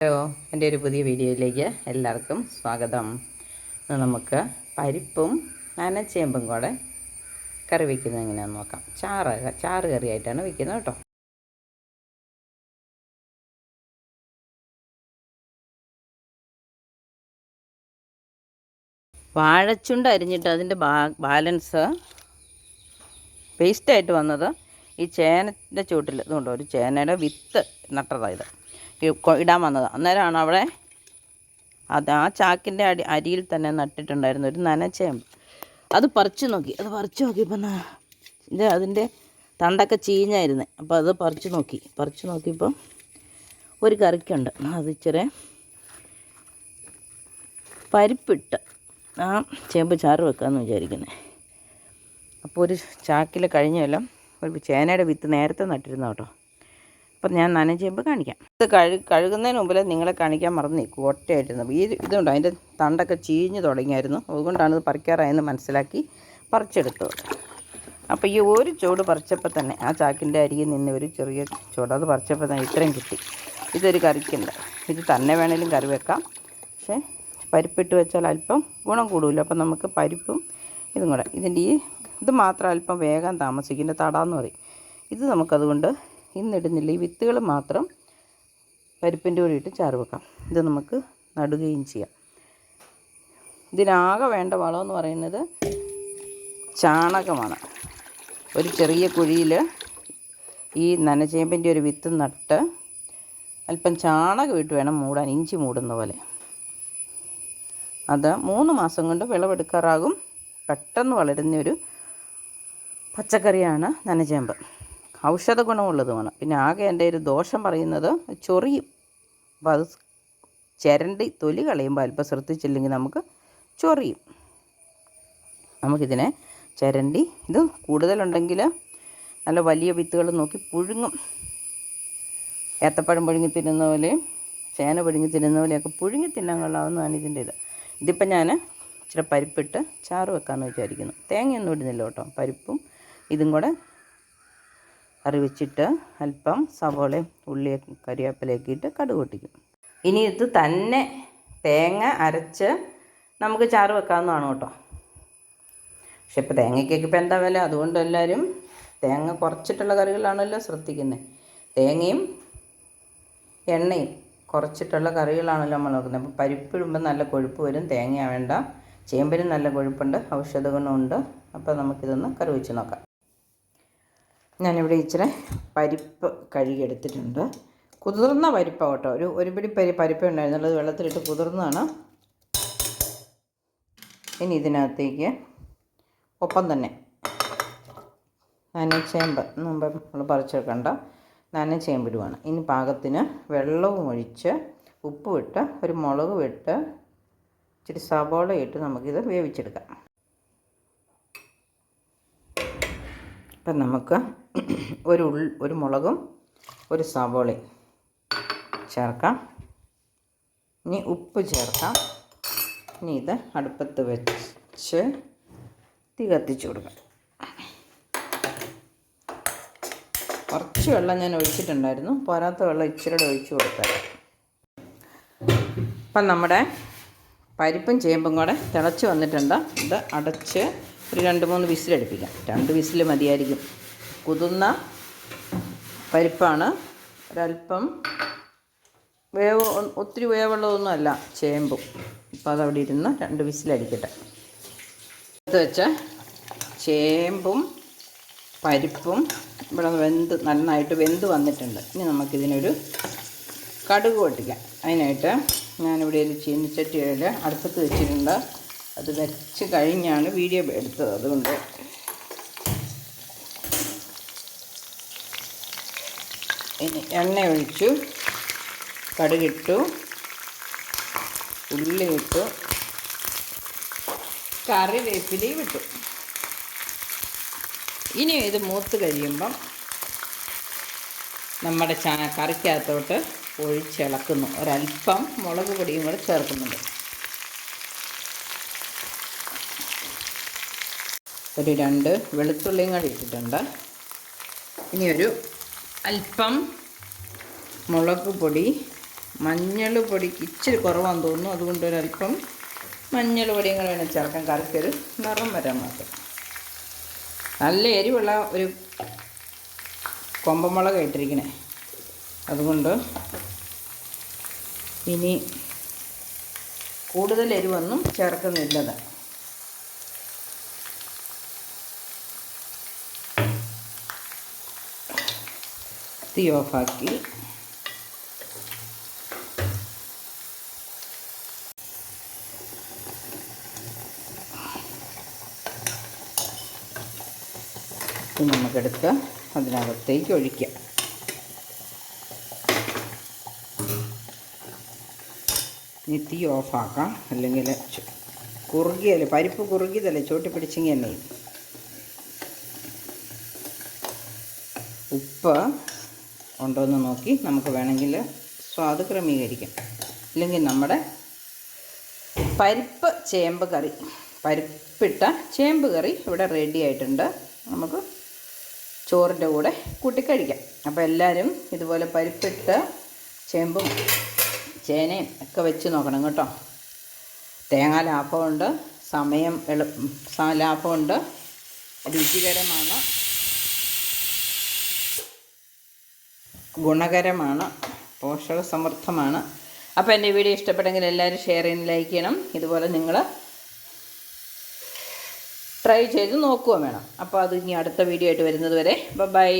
Hello എന്റെ ഒരു പുതിയ വീഡിയോയിലേക്ക് എല്ലാവർക്കും സ്വാഗതം. നമുക്ക് പരിപ്പും നനച്ചേമ്പും കൂടെ കറി വയ്ക്കുന്നത് എങ്ങനെയാണെന്ന് നോക്കാം. ചാറ് ചാറ് കറിയായിട്ടാണ് വയ്ക്കുന്നത് കേട്ടോ. വാഴച്ചുണ്ട് അരിഞ്ഞിട്ട് അതിന്റെ ബാലൻസ് വേസ്റ്റായിട്ട് വന്നത് ഈ ചേനന്റെ ചൂട്ടിൽ ഇതുകൊണ്ട് ഒരു ചേനയുടെ വിത്ത് കൊ- ഇടാൻ വന്നത്. അന്നേരമാണ് അവിടെ അത് ആ ചാക്കിന്റെ അടി അരിയിൽ തന്നെ നട്ടിട്ടുണ്ടായിരുന്നു ഒരു നനച്ചേമ്പ്. അത് പറിച്ചു നോക്കി. അത് പറിച്ചു നോക്കിയപ്പോൾ ഇത് അതിന്റെ തണ്ടൊക്കെ ചീഞ്ഞായിരുന്നു. അപ്പോൾ അത് പറിച്ചു നോക്കി. പറിച്ചു നോക്കിയപ്പം ഒരു കറിക്കുണ്ട്. അത് ഇച്ചിരി പരിപ്പിട്ട് ആ ചേമ്പ് ചാറ് വെക്കാമെന്ന് വിചാരിക്കുന്നത് അപ്പോൾ ഒരു ചാക്കിൽ കഴിഞ്ഞ ഒരു ചേനയുടെ വിത്ത് നേരത്തെ നട്ടിരുന്ന കേട്ടോ. അപ്പം ഞാൻ നനച്ചേമ്പ് കാണിക്കാം. ഇത് കഴു കഴുകുന്നതിന് മുമ്പിൽ നിങ്ങളെ കാണിക്കാൻ മറന്നു നിൽക്കും. ഒറ്റയായിട്ടിരുന്നു. ഈ ഇതുണ്ട്? അതിന്റെ തണ്ടൊക്കെ ചീഞ്ഞ് തുടങ്ങിയായിരുന്നു. അതുകൊണ്ടാണ് ഇത് പറിക്കാറായെന്ന് മനസ്സിലാക്കി പറിച്ചെടുത്തു അപ്പോൾ ഈ ഒരു ചൂട് പറിച്ചപ്പോൾ തന്നെ ആ ചാക്കിന്റെ അരികിൽ നിന്ന് ഒരു ചെറിയ ചൂട് അത് പറിച്ചപ്പോൾ തന്നെ ഇത്രയും കിട്ടി. ഇതൊരു കറിക്കുണ്ട് ഇത് തന്നെ വേണേലും കറി വെക്കാം. പക്ഷേ പരിപ്പിട്ട് വെച്ചാൽ അല്പം ഗുണം കൂടുമല്ലോ അപ്പം നമുക്ക് പരിപ്പും ഇതും കൂടെ. ഇതിന്റെ ഈ ഇത് മാത്രം അല്പം വേഗം താമസിക്കുന്ന തടാന്ന് പറയും. ഇത് നമുക്കതുകൊണ്ട് ഇന്നിടുന്നില്ല. ഈ വിത്തുകൾ മാത്രം പരിപ്പിന്റെ കൂടെ ഇട്ട് ചാറ് വെക്കാം. ഇത് നമുക്ക് നടുകയും ചെയ്യാം. ഇതിനാകെ വേണ്ട വളമെന്ന് പറയുന്നത് ചാണകമാണ്. ഒരു ചെറിയ കുഴിയിൽ ഈ നനച്ചേമ്പിന്റെ ഒരു വിത്ത് നട്ട് അല്പം ചാണകം ഇട്ട് വേണം മൂടാൻ ഇഞ്ചി മൂടുന്ന പോലെ. അത് മൂന്ന് മാസം കൊണ്ട് വിളവെടുക്കാറാകും. പെട്ടെന്ന് വളരുന്ന ഒരു പച്ചക്കറിയാണ് നനച്ചേമ്പ്. ഔഷധ ഗുണമുള്ളതുമാണ് പിന്നെ ആകെ എന്റെ ഒരു ദോഷം പറയുന്നത് ചൊറിയും. അപ്പോൾ അത് ചിരണ്ടി തൊലി കളയുമ്പോൾ അല്പം ശ്രദ്ധിച്ചില്ലെങ്കിൽ നമുക്ക് ചൊറിയും. നമുക്കിതിനെ ചിരണ്ടി ഇത് കൂടുതലുണ്ടെങ്കിൽ നല്ല വലിയ വിത്തുകൾ നോക്കി പുഴുങ്ങും. ഏത്തപ്പഴം പുഴുങ്ങി തിന്നുന്ന പോലെയും ചേന പുഴുങ്ങി തിന്നുന്ന പോലെയൊക്കെ പുഴുങ്ങി തിന്നാൻ കൊള്ളാവുന്നതാണ് ഇതിന്റെ ഇത്. ഇതിപ്പോൾ ഞാൻ ഇച്ചിരി പരിപ്പിട്ട് ചാറ് വെക്കാമെന്ന് വിചാരിക്കുന്നു. തേങ്ങയൊന്നും ഇടുന്നില്ല കേട്ടോ. പരിപ്പും ഇതും കൂടെ കറി വെച്ചിട്ട് അല്പം സവോളയും ഉള്ളിയും കരിവേപ്പിലയൊക്കെ ഇട്ട് കടുക് പൊട്ടിക്കും. ഇനി ഇത് തന്നെ തേങ്ങ അരച്ച് നമുക്ക് ചാറ് വെക്കാവുന്നതാണ് കേട്ടോ. പക്ഷെ ഇപ്പോൾ തേങ്ങയ്ക്കൊക്കെ ഇപ്പോൾ എന്താ വില? അതുകൊണ്ട് എല്ലാവരും തേങ്ങ കുറച്ചിട്ടുള്ള കറികളാണല്ലോ ശ്രദ്ധിക്കുന്നത്. തേങ്ങയും എണ്ണയും കുറച്ചിട്ടുള്ള കറികളാണല്ലോ നമ്മൾ നോക്കുന്നത്. അപ്പോൾ പരിപ്പിടുമ്പോൾ നല്ല കൊഴുപ്പ് വരും. തേങ്ങ വേണ്ട. ചേമ്പിനും നല്ല കൊഴുപ്പുണ്ട്. ഔഷധ ഗുണമുണ്ട് അപ്പോൾ നമുക്കിതൊന്ന് കറി വെച്ച് നോക്കാം. ഞാനിവിടെ ഇച്ചിരി പരിപ്പ് കഴുകിയെടുത്തിട്ടുണ്ട് കുതിർന്ന പരിപ്പാണ് കേട്ടോ ഒരു ഒരു പിടി പരി പരിപ്പ് ഉണ്ടായിരുന്നുള്ളത് വെള്ളത്തിലിട്ട് കുതിർന്നതാണ്. ഇനി ഇതിനകത്തേക്ക് ഒപ്പം തന്നെ നനച്ചേമ്പ്. മുമ്പ് നമ്മൾ പറിച്ചെടുക്കണ്ട നനച്ചേമ്പിടുവാണ്. ഇനി പാകത്തിന് വെള്ളവും ഒഴിച്ച് ഉപ്പ് ഇട്ട് ഒരു മുളക് ഇട്ട് ഇച്ചിരി സവോള ഇട്ട് നമുക്കിത് വേവിച്ചെടുക്കാം. ഇപ്പം നമുക്ക് ഒരു ഒരു മുളകും ഒരു സവോളയും ചേർക്കാം. ഇനി ഉപ്പ് ചേർക്കാം. ഇനി ഇത് അടുപ്പത്ത് വെച്ച് തീ കത്തിച്ചു കൊടുക്കാം. കുറച്ച് വെള്ളം ഞാൻ ഒഴിച്ചിട്ടുണ്ടായിരുന്നു. പോരാത്ത വെള്ളം ഇച്ചിരി ഒഴിച്ചു കൊടുക്കാം. അപ്പം നമ്മുടെ പരിപ്പും ചേമ്പും കൂടെ തിളച്ച് വന്നിട്ടുണ്ട്. ഇത് അടച്ച് ഒരു രണ്ട് മൂന്ന് വിസിലടുപ്പിക്കാം. രണ്ട് വിസിൽ മതിയായിരിക്കും. കുതിർന്ന പരിപ്പാണ്. ഒരല്പം വേവ് ഒത്തിരി വേവുള്ളതൊന്നും അല്ല ചേമ്പും. അപ്പോൾ അതവിടെ ഇരുന്ന് രണ്ട് വിസിലടിക്കട്ടെ. എടുത്ത് വെച്ച ചേമ്പും പരിപ്പും ഇവിടെ വെന്ത് നന്നായിട്ട് വെന്ത് വന്നിട്ടുണ്ട്. ഇനി നമുക്കിതിനൊരു കടുക് പൊട്ടിക്കാം. അതിനായിട്ട് ഞാനിവിടെ ഒരു ചീനിച്ചട്ടിയിൽ അടുപ്പത്ത് വെച്ചിട്ടുണ്ട്. അത് വെച്ച് കഴിഞ്ഞാണ് വീഡിയോ എടുത്തത്. അതുകൊണ്ട് ഇനി എണ്ണ ഒഴിച്ചു. കടുകിട്ടു. ഉള്ളി ഇട്ടു കറിവേപ്പിലയും വിട്ടു ഇനി ഇത് മൂത്ത് കഴിയുമ്പം നമ്മുടെ ചാ കറിക്കകത്തോട്ട് ഒഴിച്ചിളക്കുന്നു. ഒരല്പം മുളക് പൊടിയും കൂടെ ചേർക്കുന്നുണ്ട്. ഒരു രണ്ട് വെളുത്തുള്ളിയും കൂടി ഇട്ടിട്ടുണ്ട്. ഇനി ഒരു അല്പം മുളക് പൊടി മഞ്ഞൾ പൊടിക്ക് ഇച്ചിരി കുറവാന്ന് തോന്നുന്നു. അതുകൊണ്ട് ഒരല്പം മഞ്ഞൾ പൊടിയും കൂടെ വേണം ചേർക്കാൻ. കറിക്കൊരു നിറം വരാൻ മാത്രം. നല്ല എരിവുള്ള ഒരു കൊമ്പമുളക് ഇട്ടിരിക്കണേ. അതുകൊണ്ട് ഇനി കൂടുതൽ എരിവൊന്നും ചേർക്കുന്നില്ലത്. തീ ഓഫാക്കി. ഇത് നമുക്കെടുത്ത് അതിനകത്തേക്ക് ഒഴിക്കാം. ഇനി തീ ഓഫാക്കാം. അല്ലെങ്കിൽ കുറുകിയല്ലേ പരിപ്പ് കുറുകിയതല്ലേ ചോട്ടി പിടിച്ചെങ്കിൽ തന്നെ. ഉപ്പ് ഉണ്ടോയെന്ന് നോക്കി നമുക്ക് വേണമെങ്കിൽ സ്വാദ് ക്രമീകരിക്കാം. അല്ലെങ്കിൽ നമ്മുടെ പരിപ്പ് ചേമ്പ് കറി പരിപ്പിട്ട ചേമ്പ് കറി ഇവിടെ റെഡി ആയിട്ടുണ്ട്. നമുക്ക് ചോറിന്റെ കൂടെ കൂട്ടി കഴിക്കാം. അപ്പോൾ എല്ലാവരും ഇതുപോലെ പരിപ്പിട്ട് ചേമ്പും ചേനയും ഒക്കെ വെച്ച് നോക്കണം കേട്ടോ. തേങ്ങ ലാഭമുണ്ട് സമയം എളു ലാഭമുണ്ട്. രുചികരമാണ്. ഗുണകരമാണ് പോഷക സമൃദ്ധമാണ് അപ്പോൾ എന്റെ വീഡിയോ ഇഷ്ടപ്പെട്ടെങ്കിൽ എല്ലാവരും ഷെയർ ചെയ്യുന്ന ലൈക്ക് ചെയ്യണം. ഇതുപോലെ നിങ്ങൾ ട്രൈ ചെയ്ത് നോക്കുകയും വേണം. അപ്പോൾ അത് ഇനി അടുത്ത വീഡിയോ ആയിട്ട് വരുന്നത് വരെ. ബൈ